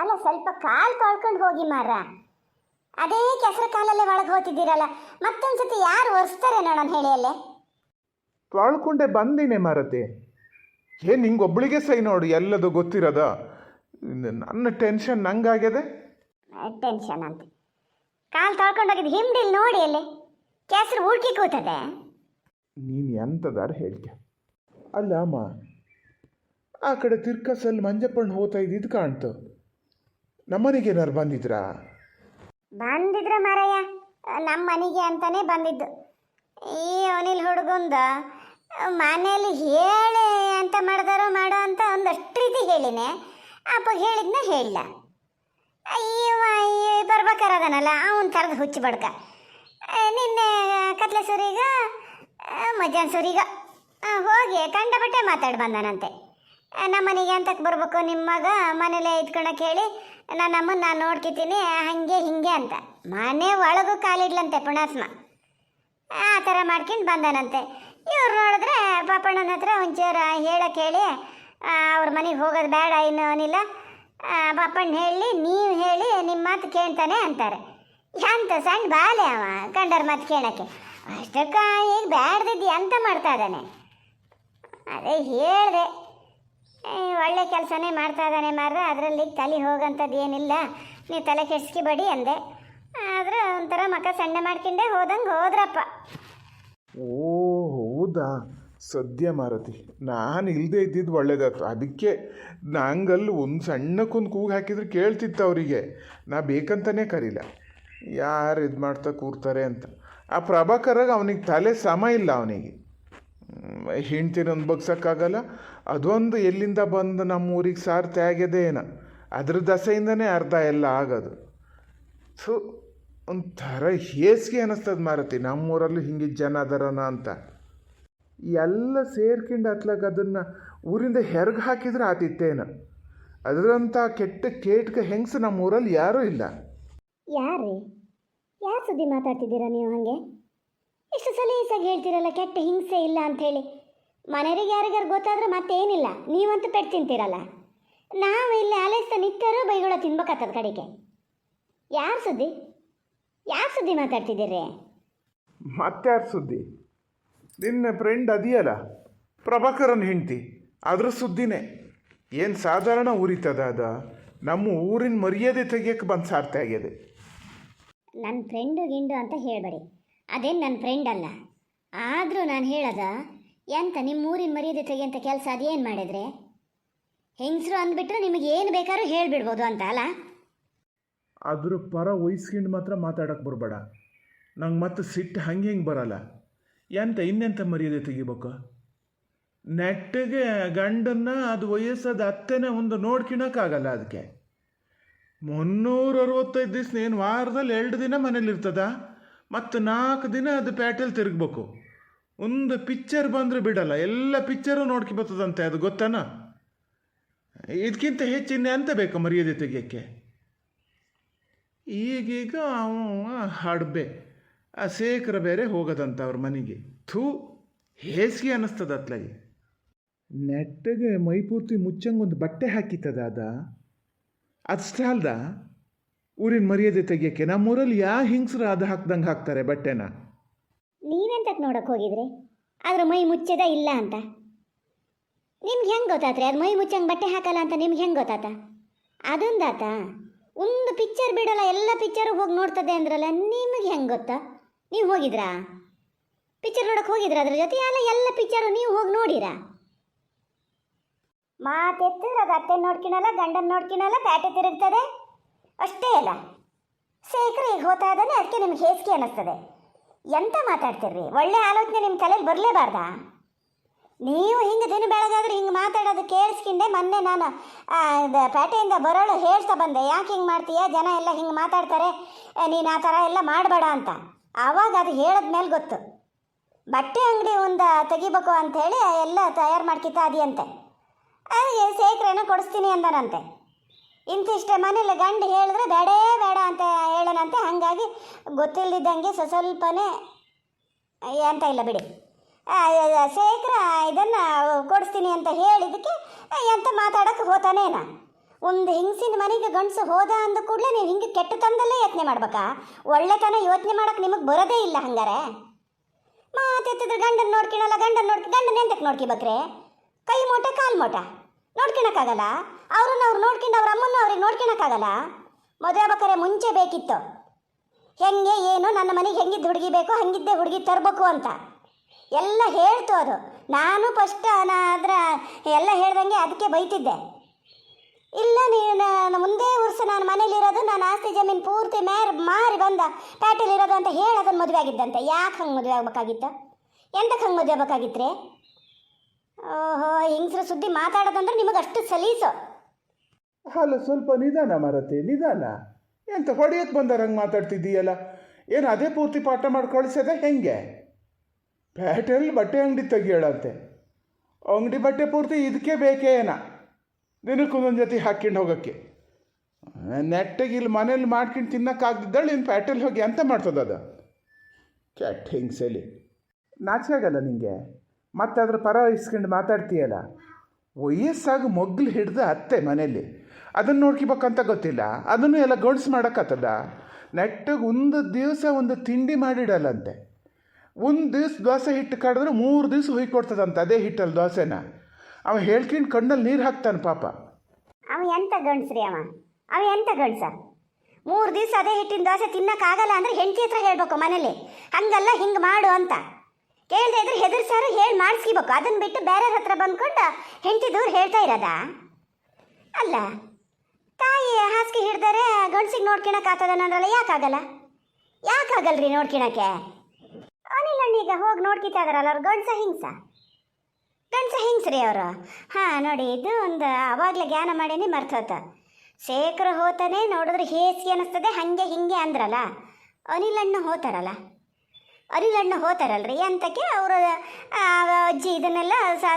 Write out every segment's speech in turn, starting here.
ಅಲ್ಲ ಸ್ವಲ್ಪ ಕಾಲು ತೊಳ್ಕೊಂಡು ಹೋಗಿ ಮಾರ ಅದೇ ಕೆಸರು ಕಾಲಲ್ಲೇ ಒಳಗೆ ಹೋಗ್ತಿದ್ದೀರಲ್ಲ ಮತ್ತೊಂದ್ಸತಿ ಯಾರು ಒರೆಸ್ತಾರೆ ನೋಡೋಣ ಹೇಳಿ ಅಲ್ಲೇ ತೊಳ್ಕೊಂಡೆ ಬಂದಿನಿ ಮಾರತಿ. ಏ ನಿಂಗೊಬ್ಬಳಿಗೆ ಸೈ ನೋಡು ಎಲ್ಲದು ಗೊತ್ತಿರೋದ? ನನ್ನ ಟೆನ್ಷನ್ ನಂಗಾಗ್ಯದೆ? ಟೆನ್ಷನ್ ಅಂತ. ಕಾಲು ತೊಳ್ಕೊಂಡು ಹೋಗಿದ್ದು ಹಿಂಡಿಲ್ ನೋಡಿ ಅಲ್ಲಿ ಕೆಸರು ಹುಡುಕಿ ಕೂತದೆ. ನೀನು ಎಂತದಾರ ಹೇಳ್ಕೆ ಅಲ್ಲ ಅಮ್ಮ. ಆ ಕಡೆ ತಿರ್ಕಸಲ್ಲಿ ಮಂಜಪ್ಪಣ್ಣ ಹೋಗ್ತಾ ಇದ್ದಿದ್ದು ಕಾಣ್ತು. ನಮ್ಮನೆಗೆ ಏನಾರು ಬಂದಿದ್ರಾ? ಬಂದಿದ್ರ ಮಾರಯ್ಯ ನಮ್ಮ ಮನೆಗೆ ಅಂತಾನೆ ಬಂದಿದ್ದು. ಈ ಅವನಿಲ್ ಹುಡುಗಂದ ಮನೇಲಿ ಹೇಳಿ ಅಂತ ಮಾಡ್ದಾರ ಮಾಡೋ ಅಂತ ಒಂದಷ್ಟು ರೀತಿ ಹೇಳಿನೆ. ಅಪ್ಪ ಹೇಳಿದ್ನ ಹೇಳಿಲ್ಲ ಇವ ಬರ್ಬೇಕಾರದನಲ್ಲ, ಅವನ ಥರದ ಹುಚ್ಚು ಬಡ್ಕ. ನಿನ್ನೆ ಕತ್ಲೆ ಸೂರಿಗ, ಮಧ್ಯಾಹ್ನ ಸೂರಿಗ, ಹೋಗಿ ಕಂಡ ಬಟ್ಟೆ ಮಾತಾಡಿ ಬಂದನಂತೆ. ನಮ್ಮ ಮನೆಗೆ ಅಂತಕ್ಕೆ ಬರ್ಬೇಕು ನಿಮ್ಮ ಮಗ ಮನೇಲೆ ಇದ್ಕೊಳಕ್ಕೆ ಹೇಳಿ ನಾನು ಅಮ್ಮನ ನಾನು ನೋಡ್ಕಿತೀನಿ ಹಾಗೆ ಹಿಂಗೆ ಅಂತ. ಮನೆ ಒಳಗೂ ಕಾಲಿಡ್ಲಂತೆ ಪುಣಾತ್ಮ. ಆ ಥರ ಮಾಡ್ಕೊಂಡು ಬಂದನಂತೆ. ಇವ್ರು ನೋಡಿದ್ರೆ ಪಾಪಣ್ಣನ ಹತ್ರ ಒಂಚೂರು ಹೇಳಕ್ಕೆ ಹೇಳಿ ಅವ್ರ ಮನೆಗೆ ಹೋಗೋದು ಬೇಡ, ಇನ್ನು ಅವನಿಲ್ಲ ಪಾಪಣ್ಣ ಹೇಳಿ, ನೀವು ಹೇಳಿ ನಿಮ್ಮ ಮಾತು ಕೇಳ್ತಾನೆ ಅಂತಾರೆ. ಎಂತ ಸಣ್ಣ ಬಾಲೆ ಅವ, ಕಂಡರ ಮಾತು ಕೇಳಕ್ಕೆ. ಅಷ್ಟಕ್ಕ, ಈಗ ಬ್ಯಾಡ್ದಿದ್ದು, ಅಂತ ಮಾಡ್ತಾ ಇದ್ದಾನೆ. ಅದೇ ಹೇಳಿದೆ. ಒಳ್ಳೆ ಕೆಲಸನೇ ಮಾಡ್ತಾ ಇದ್ದಾನೆ ಮಾರ್ರ, ಅದರಲ್ಲಿ ತಲೆ ಹೋಗಂಥದ್ದು ಏನಿಲ್ಲ. ನೀವು ತಲೆ ಕೆಡ್ಸ್ಕಿಬೇಡಿ ಅಂದೆ. ಆದರೆ ಒಂಥರ ಮಕ ಸಣ್ಣ ಮಾಡ್ಕೊಂಡೆ ಹೋದಂಗೆ ಹೋದ್ರಪ್ಪ. ಓ, ಹೌದಾ? ಸದ್ಯ ಮಾರತಿ, ನಾನು ಇಲ್ಲದೆ ಇದ್ದಿದ್ದು ಒಳ್ಳೇದಾಯ್ತು. ಅದಕ್ಕೆ ನಂಗಲ್ಲಿ ಒಂದು ಸಣ್ಣಕ್ಕೊಂದು ಕೂಗು ಹಾಕಿದ್ರೆ ಕೇಳ್ತಿತ್ತು ಅವರಿಗೆ. ನಾ ಬೇಕಂತಲೇ ಕರೀಲ ಯಾರು ಇದು ಮಾಡ್ತಾ ಕೂರ್ತಾರೆ ಅಂತ. ಆ ಪ್ರಭಾಕರಾಗ ಅವನಿಗೆ ತಲೆ ಸಮ ಇಲ್ಲ ಅವನಿಗೆ. ಹೆಂಡ್ತಿನೊಂದು ಬಗ್ಸೋಕ್ಕಾಗಲ್ಲ. ಅದೊಂದು ಎಲ್ಲಿಂದ ಬಂದು ನಮ್ಮ ಊರಿಗೆ ಸಾರ್ತಿ ಆಗ್ಯದೇ ಏನ. ಅದ್ರ ದಸೆಯಿಂದನೇ ಅರ್ಧ ಎಲ್ಲ ಆಗೋದು. ಸೊ ಒಂಥರ ಹೇಸಿಗೆ ಅನ್ನಿಸ್ತದ ಮಾರತಿ. ನಮ್ಮೂರಲ್ಲೂ ಹಿಂಗೆ ಜನ ಅದರನ ಅಂತ. ಎಲ್ಲ ಸೇರ್ಕೊಂಡು ಅತ್ಲಾಗ ಅದನ್ನು ಊರಿಂದ ಹೆರ್ಗೆ ಹಾಕಿದ್ರೆ ಆತಿತ್ತೇನು ಅದರಂಥ ಕೆಟ್ಟ ಕೇಟ್ಕ ಹೆಂಗ್ಸು ನಮ್ಮ ಊರಲ್ಲಿ ಯಾರೂ ಇಲ್ಲ. ಯಾರು ಯಾರು ಸುದ್ದಿ ಮಾತಾಡ್ತಿದ್ದೀರಾ ನೀವು ಹಾಗೆ? ಇಷ್ಟು ಸಲೀಸಾಗಿ ಹೇಳ್ತೀರಲ್ಲ ಕೆಟ್ಟ ಹಿಂಸೆ ಇಲ್ಲ ಅಂಥೇಳಿ. ಮನೆಯವರಿಗೆ ಯಾರಿಗಾರು ಗೊತ್ತಾದ್ರೆ ಮತ್ತೇನಿಲ್ಲ ನೀವಂತೂ ಪೆಟ್ಟು ತಿಂತೀರಲ್ಲ. ನಾವು ಇಲ್ಲಿ ಅಲೆಸ್ತ ನಿತ್ಯರೂ ಬೈಗಳ ತಿನ್ಬೇಕಾಗ್ತದ ಕಡೆಗೆ. ಯಾರು ಸುದ್ದಿ? ಯಾರು ಸುದ್ದಿ ಮಾತಾಡ್ತಿದ್ದೀರಿ? ಮತ್ತಾರ ಸುದ್ದಿ? ನಿನ್ನ ಫ್ರೆಂಡ್ ಅದೆಯಲ್ಲ ಪ್ರಭಾಕರನ್ ಹೆಂಡ್ತಿ. ಅದ್ರ ಸುದ್ದಿನೇ. ಏನು ಸಾಧಾರಣ ಉರಿತದ ಅದ? ನಮ್ಮ ಊರಿನ ಮರ್ಯಾದೆ ತೆಗಿಯಕ್ಕೆ ಬಂದು ಸಾರ್ತೆ ಆಗ್ಯದೆ. ನನ್ನ ಫ್ರೆಂಡು ಗಿಂಡು ಅಂತ ಹೇಳಬೇಡಿ. ಅದೇನು ನನ್ನ ಫ್ರೆಂಡ್ ಅಲ್ಲ? ಆದರೂ ನಾನು ಹೇಳದ, ಎಂತ ನಿಮ್ಮ ಊರಿನ ಮರ್ಯಾದೆ ತೆಗೆಯಂಥ ಕೆಲಸ ಅದೇನು ಮಾಡಿದ್ರೆ? ಹೆಂಗಸರು ಅಂದ್ಬಿಟ್ರೆ ನಿಮಗೆ ಏನು ಬೇಕಾದ್ರೂ ಹೇಳಿಬಿಡ್ಬೋದು ಅಂತ ಅಲ್ಲ? ಅದ್ರ ಪರ ವಹಿಸ್ಕೊಂಡು ಮಾತ್ರ ಮಾತಾಡಕ್ಕೆ ಬರಬೇಡ. ನಂಗೆ ಮತ್ತೆ ಸಿಟ್ಟು ಹಂಗೆ ಹಿಂಗೆ ಬರಲ್ಲ. ಎಂತ ಇನ್ನೆಂತ ಮರ್ಯಾದೆ ತೆಗಿಬೇಕು? ನೆಟ್ಟಿಗೆ ಗಂಡನ್ನ ಅದು ವಯಸ್ಸದ ಅತ್ತೆನೇ ಒಂದು ನೋಡ್ಕಿಣಕ್ಕಾಗಲ್ಲ ಅದಕ್ಕೆ ಮುನ್ನೂರ ಅರವತ್ತೈದು ದಿವಸ ಏನು ವಾರದಲ್ಲಿ ಎರಡು ದಿನ ಮನೇಲಿ ಇರ್ತದ ಮತ್ತು ನಾಲ್ಕು ದಿನ ಅದು ಪ್ಯಾಟೆಲ್ ತಿರುಗಬೇಕು. ಒಂದು ಪಿಕ್ಚರ್ ಬಂದರೂ ಬಿಡಲ್ಲ, ಎಲ್ಲ ಪಿಕ್ಚರು ನೋಡ್ಕೊ ಬರ್ತದಂತೆ, ಅದು ಗೊತ್ತಾನ? ಇದಕ್ಕಿಂತ ಹೆಚ್ಚಿನ ಅಂತ ಬೇಕು ಮರ್ಯಾದೆ ತೆಗಿಯೋಕ್ಕೆ? ಈಗೀಗ ಅವ ಹಡ್ಬೆ, ಆ ಸೇಖರ ಬೇರೆ ಹೋಗೋದಂತ ಅವ್ರ ಮನೆಗೆ. ಥೂ, ಹೇಸಿಗೆ ಅನ್ನಿಸ್ತದ ಅತ್ಲಾಗಿ. ನೆಟ್ಟಗೆ ಮೈಪೂರ್ತಿ ಮುಚ್ಚಂಗೊಂದು ಬಟ್ಟೆ ಹಾಕಿತ್ತದ ಅದು ಅಷ್ಟೇ ಅಲ್ದ? ಊರಿನ ಮರ್ಯಾದೆ ತೆಗಿಯೋಕ್ಕೆ. ನಮ್ಮೂರಲ್ಲಿ ಯಾ ಹಿಂಗ್ಸ್ರ ಅದು ಹಾಕ್ದಂಗೆ ಹಾಕ್ತಾರೆ ಬಟ್ಟೆನ? ನೀವೆಂತಕ್ಕೆ ನೋಡಕ್ಕೆ ಹೋಗಿದ್ರಿ? ಆದ್ರೆ ಮೈ ಮುಚ್ಚದ ಇಲ್ಲ ಅಂತ. ನಿಮ್ಗೆ ಹೆಂಗೆ ಗೊತ್ತಾತ್ರಿ? ಅದು ಮೈ ಮುಚ್ಚಂಗೆ ಬಟ್ಟೆ ಹಾಕಲ್ಲ ಅಂತ ನಿಮ್ಗೆ ಹೆಂಗೆ ಗೊತ್ತಾತ? ಅದೊಂದಾತ? ಒಂದು ಪಿಕ್ಚರ್ ಬಿಡಲ್ಲ, ಎಲ್ಲ ಪಿಕ್ಚರು ಹೋಗಿ ನೋಡ್ತದೆ ಅಂದ್ರಲ್ಲ, ನಿಮಗೆ ಹೆಂಗೆ ಗೊತ್ತಾ? ನೀವು ಹೋಗಿದ್ರಾ? ಪಿಕ್ಚರ್ ನೋಡಕ್ಕೆ ಹೋಗಿದ್ರಾ? ಅದ್ರ ಜೊತೆ ಅಲ್ಲ, ಎಲ್ಲ ಪಿಕ್ಚರು ನೀವು ಹೋಗಿ ನೋಡಿರಾ? ಮಾತೆತ್ತಿದ್ರೆ ಅದು ಅತ್ತೆ ನೋಡ್ಕಿನಲ್ಲ, ಗಂಡನ ನೋಡ್ಕಿನಲ್ಲ, ಪ್ಯಾಟೆ ತಿರುಗ್ತದೆ ಅಷ್ಟೇ ಅಲ್ಲ. ಶೇಖರ್ ಈಗ ಅದಕ್ಕೆ ನಿಮ್ಗೆ ಹೇಸಿಗೆ ಅನ್ನಿಸ್ತದೆ. ಎಂತ ಮಾತಾಡ್ತೀರ್ರಿ? ಒಳ್ಳೆ ಆಲೋಚನೆ ನಿಮ್ಮ ತಲೆಯಲ್ಲಿ ಬರಲೇಬಾರ್ದಾ? ನೀವು ಹಿಂಗೆ ದಿನ ಬೆಳಗಾದ್ರೆ ಹಿಂಗೆ ಮಾತಾಡೋದು ಕೇಳಿಸ್ಕೊಂಡೆ ಮೊನ್ನೆ ನಾನು ಪೇಟೆಯಿಂದ ಬರೋಳು ಹೇಳ್ತಾ ಬಂದೆ, ಯಾಕೆ ಹಿಂಗೆ ಮಾಡ್ತೀಯ? ಜನ ಎಲ್ಲ ಹಿಂಗೆ ಮಾತಾಡ್ತಾರೆ. ನೀನು ಆ ಥರ ಎಲ್ಲ ಮಾಡಬೇಡ ಅಂತ. ಆವಾಗ ಅದು ಹೇಳಿದ್ಮೇಲೆ ಗೊತ್ತು. ಬಟ್ಟೆ ಅಂಗಡಿ ಒಂದು ತೆಗಿಬೇಕು ಅಂಥೇಳಿ ಎಲ್ಲ ತಯಾರು ಮಾಡ್ಕಿತ್ತ ಅದಿಯಂತೆ. ಅದಕ್ಕೆ ಶೇಖರೇನೋ ಕೊಡಿಸ್ತೀನಿ ಅಂದನಂತೆ. ಇಂತಿಷ್ಟೇ ಮನೇಲಿ ಗಂಡು ಹೇಳಿದ್ರೆ ಬೇಡೇ ಬೇಡ ಅಂತ ಹೇಳೋಣಂತೆ. ಹಾಗಾಗಿ ಗೊತ್ತಿಲ್ಲದಿದ್ದಂಗೆ ಸ್ವಸ್ವಲ್ಪನೇ ಅಂತ ಇಲ್ಲ ಬಿಡಿ. ಶೇಖರ ಇದನ್ನು ಕೊಡಿಸ್ತೀನಿ ಅಂತ ಹೇಳಿದ್ದಕ್ಕೆ ಎಂತ ಮಾತಾಡೋಕ್ಕೆ ಹೋತಾನೇನ? ಒಂದು ಹಿಂಗಸಿನ ಮನೆಗೆ ಗಂಡಸು ಹೋದ ಅಂದ ಕೂಡಲೇ ನೀವು ಹಿಂಗೆ ಕೆಟ್ಟ ತಂದಲ್ಲೇ ಯೋಚನೆ ಮಾಡ್ಬೇಕಾ? ಒಳ್ಳೆತನ ಯೋಚನೆ ಮಾಡಕ್ಕೆ ನಿಮಗೆ ಬರೋದೇ ಇಲ್ಲ ಹಂಗಾರೆ. ಮಾತೆತ್ತಿದ್ರೆ ಗಂಡನ ನೋಡ್ಕೊಳಲ್ಲ, ಗಂಡನ ನೋಡ್ಕೊ ಗಂಡನ ಎಂತಕ್ಕೆ ನೋಡ್ಕೊಬೇಕ್ರೆ ಕೈ ಮೋಟ, ಕಾಲು ಮೋಟ. ನೋಡ್ಕೊಳಕ್ಕಾಗಲ್ಲ? ಅವ್ರನ್ನ ಅವ್ರು ನೋಡ್ಕೊಂಡು ಅವ್ರ ಅಮ್ಮನ್ನ ಅವ್ರಿಗೆ ನೋಡ್ಕೊಳಕ್ಕಾಗಲ್ಲ? ಮದುವೆ ಬೇಕಾರೆ ಮುಂಚೆ ಬೇಕಿತ್ತು. ಹೆಂಗೆ, ಏನು, ನನ್ನ ಮನೆಗೆ ಹೆಂಗಿದ್ದು ಹುಡುಗಿ ಬೇಕು ಹಂಗಿದ್ದೆ ಹುಡುಗಿ ತರಬೇಕು ಅಂತ. ಎಲ್ಲ ಹೇಳ್ತು ಅದು. ನಾನು ಫಸ್ಟ್ ಅದ್ರ ಎಲ್ಲ ಹೇಳ್ದಂಗೆ ಅದಕ್ಕೆ ಬೈತಿದ್ದೆ. ಇಲ್ಲ, ನೀನು ಮುಂದೆ ವರ್ಷ ನಾನು ಮನೇಲಿರೋದು, ನಾನು ಆಸ್ತಿ ಜಮೀನು ಪೂರ್ತಿ ಮೇರ್ ಮಾರಿ ಬಂದ ಪ್ಯಾಟಲ್ಲಿರೋದು ಅಂತ ಹೇಳಿ ಅದನ್ನು ಮದುವೆ ಆಗಿದ್ದಂತೆ. ಯಾಕೆ ಹಂಗೆ ಮದುವೆ ಆಗ್ಬೇಕಾಗಿತ್ತು? ಎಂತಕ್ಕೆ ಹಂಗೆ ಮದುವೆ ಆಗ್ಬೇಕಾಗಿತ್ರಿ? ಓಹೋ, ಹಿಂಗ್ಸ್ರ ಸುದ್ದಿ ಮಾತಾಡೋದಂದ್ರೆ ನಿಮಗೆ ಅಷ್ಟು ಸಲೀಸು. ಅಲ್ಲ, ಸ್ವಲ್ಪ ನಿಧಾನ ಮಾರತಿ ನಿಧಾನ. ಎಂತ ಹೊಡೆಯಕ್ಕೆ ಬಂದಾರ ಹಂಗೆ ಮಾತಾಡ್ತಿದ್ದೀಯಲ್ಲ? ಏನು ಅದೇ ಪೂರ್ತಿ ಪಾಠ ಮಾಡಿ ಹೆಂಗೆ? ಪ್ಯಾಟಲ್ಲಿ ಬಟ್ಟೆ ಅಂಗಡಿ ತೆಗಿಯೋಳಂತೆ. ಅಂಗಡಿ ಬಟ್ಟೆ ಪೂರ್ತಿ ಇದಕ್ಕೆ ಬೇಕೇ ಏನ? ದಿನಕ್ಕೊಂದೊಂದು ಜೊತೆ ಹಾಕ್ಕೊಂಡು ಹೋಗೋಕ್ಕೆ. ನೆಟ್ಟಗೆ ಇಲ್ಲಿ ಮನೇಲಿ ಮಾಡ್ಕೊಂಡು ತಿನ್ನೋಕ್ಕಾಗ್ದಿದ್ದಾಳೆ ಇನ್ನು ಪ್ಯಾಟೆಲ್ ಹೋಗಿ ಅಂತ ಮಾಡ್ತದ ಅದು? ಕೆಟ್ಟ ಹಿಂಗ್ಸಲಿ ನಾಚಾಗಲ್ಲ ನಿಂಗೆ? ಮತ್ತೆ ಅದ್ರ ಪರ ಇಸ್ಕೊಂಡು ಮಾತಾಡ್ತೀಯಲ್ಲ? ವಯಸ್ಸಾಗಿ ಮೊಗ್ಲು ಹಿಡ್ದು ಅತ್ತೆ ಮನೇಲಿ ಅದನ್ನು ನೋಡ್ಕೋಬೇಕಂತ ಗೊತ್ತಿಲ್ಲ. ಅದನ್ನು ಎಲ್ಲ ಗೌಡ್ಸ್ ಮಾಡೋಕ್ಕತ್ತದ ನೆಟ್ಟಗೆ ಒಂದು ದಿವಸ ಒಂದು ತಿಂಡಿ ಮಾಡಿಡಲ್ಲಂತೆ. ಒಂದು ದಿವ್ಸ ದೋಸೆ ಹಿಟ್ಟು ಕಡಿದ್ರೆ ಮೂರು ದಿವಸ ಹುಯ್ಕೊಡ್ತದಂತ ಅದೇ ಹಿಟ್ಟಲ್ಲಿ ದೋಸೆನ. ಅವ ಹೇಳ್ಕೊಂಡು ಕಣ್ಣಲ್ಲಿ ನೀರು ಹಾಕ್ತಾನೆ ಪಾಪ. ಅವ ಎಂತ ಗಂಡ್ಸ್ರಿ ಅವ? ಅವ ಎಂತ ಗಂಡ್ಸ? ಮೂರು ದಿವಸ ಅದೇ ಹಿಟ್ಟಿನ ದೋಸೆ ತಿನ್ನಕ್ಕಾಗಲ್ಲ ಅಂದ್ರೆ ಹೆಂಡತಿ ಹತ್ರ ಹೇಳ್ಬೇಕು ಮನೇಲಿ ಹಂಗಲ್ಲ ಹಿಂಗೆ ಮಾಡು ಅಂತ. ಕೇಳ್ದೆ ಇದ್ರೆ ಹೆದರ್ಸಾರು ಹೇಳಿ ಮಾಡಿಸ್ಕೋಬೇಕು ಅದನ್ನ ಬಿಟ್ಟು ಬೇರೆ ಹತ್ರ ಬಂದ್ಕೊಂಡು ಹೆಂಡತಿ ದೂರ ಹೇಳ್ತಾ ಇರೋದ? ಅಲ್ಲ, ತಾಯಿ ಹಾಸಿಗೆ ಹಿಡ್ದರೆ ಗಂಡ್ಸಿಗೆ ನೋಡ್ಕೊಳಕ್ ಆಗ್ತದನಂದ್ರಲ್ಲ ಯಾಕಾಗಲ್ಲ ಯಾಕಾಗಲ್ರಿ ನೋಡ್ಕೊಳಕ್ಕೆ ಅನಿಲ್ ಅಣ್ಣೀಗ ಹೋಗಿ ನೋಡ್ಕಿತಾ ಇದಾರಲ್ಲ, ಅವ್ರು ಗಂಡ್ಸ ಹಿಂಗ್ಸ? ಗಂಡಸ ಹಿಂಗ್ಸ್ರಿ ಅವರು? ಹಾಂ, ನೋಡಿ, ಇದು ಒಂದು ಅವಾಗಲೇ ಜ್ಞಾನ ಮಾಡೀನಿ ಮರ್ತೋತ ಶೇಖರ ಹೋತಾನೆ ನೋಡಿದ್ರೆ ಹೇಸಿ ಅನ್ನಿಸ್ತದೆ, ಹಾಗೆ ಹಿಂಗೆ ಅಂದ್ರಲ್ಲ? ಅನಿಲಣ್ಣ ಹೋತಾರಲ್ಲ? ಅನಿಲಣ್ಣ ಹೋತಾರಲ್ರಿ? ಅಂತಕ್ಕೆ ಅವರು ಅಜ್ಜಿ ಇದನ್ನೆಲ್ಲ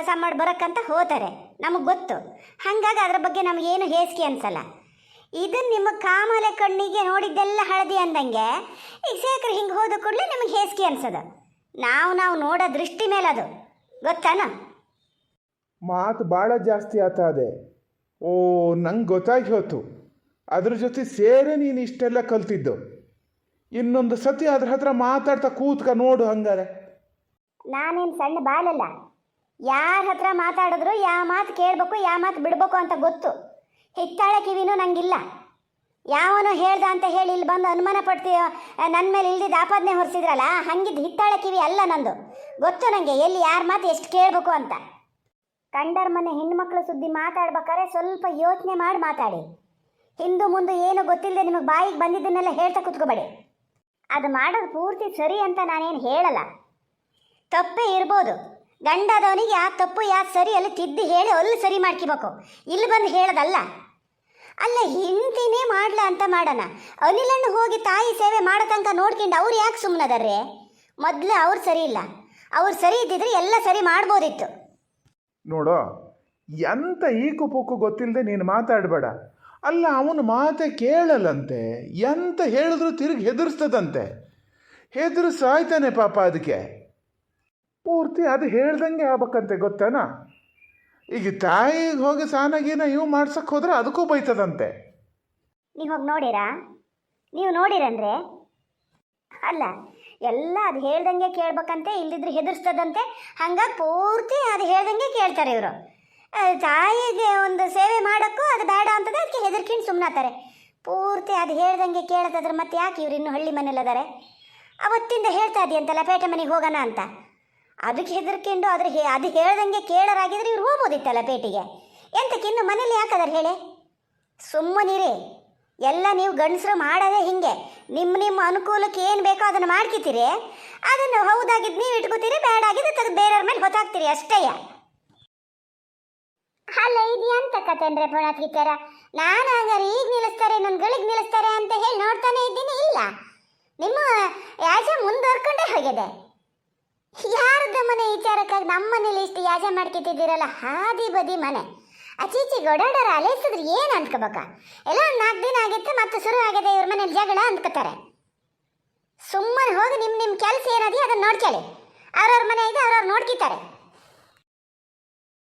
ಸ ಮಾಡಿ ಬರೋಕ್ಕಂತ ಹೋತಾರೆ, ನಮಗೆ ಗೊತ್ತು. ಹಾಗಾಗಿ ಅದ್ರ ಬಗ್ಗೆ ನಮಗೇನು ಹೇಸಿಗೆ ಅನ್ಸಲ್ಲ. ಇದನ್ನು ನಿಮ್ಮ ಕಾಮಲೆ ಕಣ್ಣಿಗೆ ನೋಡಿದ್ದೆಲ್ಲ ಹಳದಿ ಅಂದಂಗೆ, ಈಗ ಸೇಕರ್ ಹಿಂಗೆ ಹೋದ ಕೂಡಲೇ ನಿಮಗೆ ಹೇಸಿಗೆ ಅನ್ಸೋದು. ನಾವು ನಾವು ನೋಡೋ ದೃಷ್ಟಿ ಮೇಲೆ ಅದು. ಗೊತ್ತಾನ? ಮಾತು ಭಾಳ ಜಾಸ್ತಿ ಆತ ಅದೇ. ಓ, ನಂಗೆ ಗೊತ್ತಾಗಿ ಹೋತು. ಅದ್ರ ಜೊತೆ ಸೇರೆ ನೀನು ಇಷ್ಟೆಲ್ಲ ಕಲ್ತಿದ್ದು. ಇನ್ನೊಂದು ಸತಿ ಅದ್ರ ಹತ್ರ ಮಾತಾಡ್ತಾ ಕೂತ್ಕ ನೋಡು ಹಂಗಾರೆ. ನಾನೇನು ಸಣ್ಣ ಬಾಲಲ್ಲ. ಯಾರ ಹತ್ರ ಮಾತಾಡಿದ್ರು ಯಾವ ಮಾತು ಕೇಳಬೇಕು ಯಾವ ಮಾತು ಬಿಡಬೇಕು ಅಂತ ಗೊತ್ತು. ಹಿತ್ತಾಳೆ ಕಿವಿನೂ ನಂಗಿಲ್ಲ. ಯಾವನು ಹೇಳ್ದ ಅಂತ ಹೇಳಿ ಇಲ್ಲಿ ಬಂದು ಅನುಮಾನ ಪಡ್ತೀಯ ನನ್ನ ಮೇಲೆ ಇಲ್ದಿದ್ದ ಆಪಾದನೆ ಹೊರಿಸಿದ್ರಲ್ಲ ಹಂಗಿದ್ದು ಹಿತ್ತಾಳೆ ಕಿವಿ ಅಲ್ಲ ನಂದು. ಗೊತ್ತು ನನಗೆ ಎಲ್ಲಿ ಯಾರ ಮಾತು ಎಷ್ಟು ಕೇಳಬೇಕು ಅಂತ. ಕಂಡರ್ ಮನೆ ಹೆಣ್ಮಕ್ಳು ಸುದ್ದಿ ಮಾತಾಡ್ಬೇಕಾದ್ರೆ ಸ್ವಲ್ಪ ಯೋಚನೆ ಮಾಡಿ ಮಾತಾಡಿ. ಹಿಂದೂ ಮುಂದೆ ಏನು ಗೊತ್ತಿಲ್ಲದೆ ನಿಮಗೆ ಬಾಯಿಗೆ ಬಂದಿದ್ದನ್ನೆಲ್ಲ ಹೇಳ್ತಾ ಕುತ್ಕೋಬೇಡಿ. ಅದು ಮಾಡೋದು ಪೂರ್ತಿ ಸರಿ ಅಂತ ನಾನೇನು ಹೇಳಲ್ಲ. ತಪ್ಪೇ ಇರ್ಬೋದು. ಗಂಡದವನಿಗೆ ಆ ತಪ್ಪು ಯಾವ ಸರಿ ಅಲ್ಲಿ ತಿದ್ದಿ ಹೇಳಿ ಅಲ್ಲಿ ಸರಿ ಮಾಡ್ಕೋಬೇಕು. ಇಲ್ಲಿ ಬಂದು ಹೇಳೋದಲ್ಲ. ಅಲ್ಲ ಹಿಂತಿನೇ ಮಾಡ್ಲ ಅಂತ ಮಾಡೋಣ. ಅನಿಲಣ್ಣ ಹೋಗಿ ತಾಯಿ ಸೇವೆ ಮಾಡೋ ತನಕ ನೋಡ್ಕೊಂಡು ಅವ್ರು ಯಾಕೆ ಸುಮ್ಮನದಾರ್ರೆ ಮೊದಲು ಅವ್ರು ಸರಿ ಇಲ್ಲ. ಅವ್ರು ಸರಿ ಇದ್ದಿದ್ರೆ ಎಲ್ಲ ಸರಿ ಮಾಡ್ಬೋದಿತ್ತು. ನೋಡೋ, ಎಂತ ಈಕು ಪೂಕು ಗೊತ್ತಿಲ್ಲದೆ ನೀನು ಮಾತಾಡಬೇಡ. ಅಲ್ಲ, ಅವನ ಮಾತೆ ಕೇಳಲ್ಲಂತೆ ಎಂತ ಹೇಳಿದ್ರು ತಿರುಗಿ ಹೆದರ್ಸ್ತದಂತೆ. ಹೆದರು ಸಾಯ್ತಾನೆ ಪಾಪ ಅದಕ್ಕೆ ಪೂರ್ತಿ ಅದು ಹೇಳ್ದಂಗೆ ಆಗ್ಬೇಕಂತೆ, ಗೊತ್ತಾನ? ಈಗ ತಾಯಿಗೆ ಹೋಗಿ ಸಾನಾಗೀನ ಇವು ಮಾಡ್ಸಕ್ಕೆ ಹೋದ್ರೆ ಅದಕ್ಕೂ ಬೈತದಂತೆ. ನೀವು ಹೋಗಿ ನೋಡಿರಾ? ನೀವು ನೋಡಿರಂದ್ರೆ? ಅಲ್ಲ, ಎಲ್ಲ ಅದು ಹೇಳ್ದಂಗೆ ಕೇಳ್ಬೇಕಂತೆ ಇಲ್ಲಿದ್ರೆ ಹೆದರ್ಸ್ತದಂತೆ, ಹಂಗಾಗಿ ಪೂರ್ತಿ ಅದು ಹೇಳ್ದಂಗೆ ಕೇಳ್ತಾರೆ ಇವರು. ತಾಯಿಗೆ ಒಂದು ಸೇವೆ ಮಾಡೋಕ್ಕೂ ಅದು ಬೇಡ ಅಂತದೆ ಅದಕ್ಕೆ ಹೆದರ್ಕೊಂಡು ಸುಮ್ಮನಾತಾರೆ ಪೂರ್ತಿ ಅದು ಹೇಳ್ದಂಗೆ ಕೇಳದಾದ್ರೆ ಮತ್ತೆ ಯಾಕೆ ಇವ್ರು ಇನ್ನೂ ಹಳ್ಳಿ ಮನೇಲದಾರೆ ಅವತ್ತಿಂದ ಹೇಳ್ತಾ ಇದೆಯಂತಲ್ಲ ಪೇಟೆ ಮನೆಗೆ ಹೋಗೋಣ ಅಂತ. ಅದಕ್ಕೆ ಹೆದರ್ಕೊಂಡು ಅದ್ರ ಹೇ, ಅದು ಹೇಳ್ದಂಗೆ ಕೇಳೋರಾಗಿದ್ರೆ ಇವ್ರು ಹೋಗ್ಬೋದಿತ್ತಲ್ಲ ಪೇಟೆಗೆ. ಎಂತಕ್ಕೆ ಇನ್ನು ಮನೇಲಿ ಯಾಕದಾರೆ ಹೇಳಿ? ಸುಮ್ಮನಿರಿ. ಎಲ್ಲ ನೀವು ಗಂಡಸರು ಮಾಡೋದೇ ಹಿಂಗೆ. ನಿಮ್ಮ ನಿಮ್ಮ ಅನುಕೂಲಕ್ಕೆ ಏನು ಬೇಕೋ ಅದನ್ನು ಮಾಡ್ಕಿತೀರಿ. ಅದನ್ನು ಹೌದಾಗಿದ್ದು ನೀವು ಇಟ್ಕೋತೀರಿ ಬೇಡ ಆಗಿದ್ದು ತೆಗೆದು ಬೇರೆಯವ್ರ ಮೇಲೆ ಹೊತ್ತಾಕ್ತೀರಿ ಅಷ್ಟೇ. ಅಲ್ಲ ಇದು ಎಂತ ಕತೆ ಅಂದ್ರೆ ಪುಣಾತ್ಗಿತ್ತಾರ ನಾನು ಹಾಗಾದ್ರೆ ಈಗ ನಿಲ್ಲಿಸ್ತಾರೆ ನನ್ನ ಗಳಿಗೆ ನಿಲ್ಲಿಸ್ತಾರೆ ಅಂತ ಹೇಳಿ ನೋಡ್ತಾನೆ ಇದ್ದೀನಿ, ಇಲ್ಲ. ನಿಮ್ಮ ಯಾಜ ಮುಂದುವರ್ಕೊಂಡೇ ಹೋಗಿದೆ. ಯಾರದ ಮನೆ ವಿಚಾರಕ್ಕಾಗಿ ನಮ್ಮ ಮನೇಲಿ ಇಷ್ಟು ಯಾಜ ಮಾಡ್ಕೊತಿದ್ದೀರಲ್ಲ ಹಾದಿ ಬದಿ ಮನೆ. ಅಚೀಚಿ ಗೊಡಾಡರ ಅಲೆಸಿದ್ರೆ ಏನು ಅನ್ಕೋಬೇಕ? ಎಲ್ಲ ಒಂದು ನಾಲ್ಕು ದಿನ ಆಗಿತ್ತು ಮತ್ತೆ ಶುರು ಆಗಿದೆ ಇವ್ರ ಮನೇಲಿ ಜಗಳ ಅಂದ್ಕೋತಾರೆ ಸುಮ್ಮನೆ ಹೋಗಿ ನಿಮ್ಮ ನಿಮ್ಮ ಕೆಲಸ ಏನದಿ ಅದನ್ನ ನೋಡ್ಕೊಳ್ಳಿ ಅವ್ರವ್ರ ಮನೆ ಇದೆ, ಅವ್ರವ್ರು ನೋಡ್ಕಿತಾರೆ.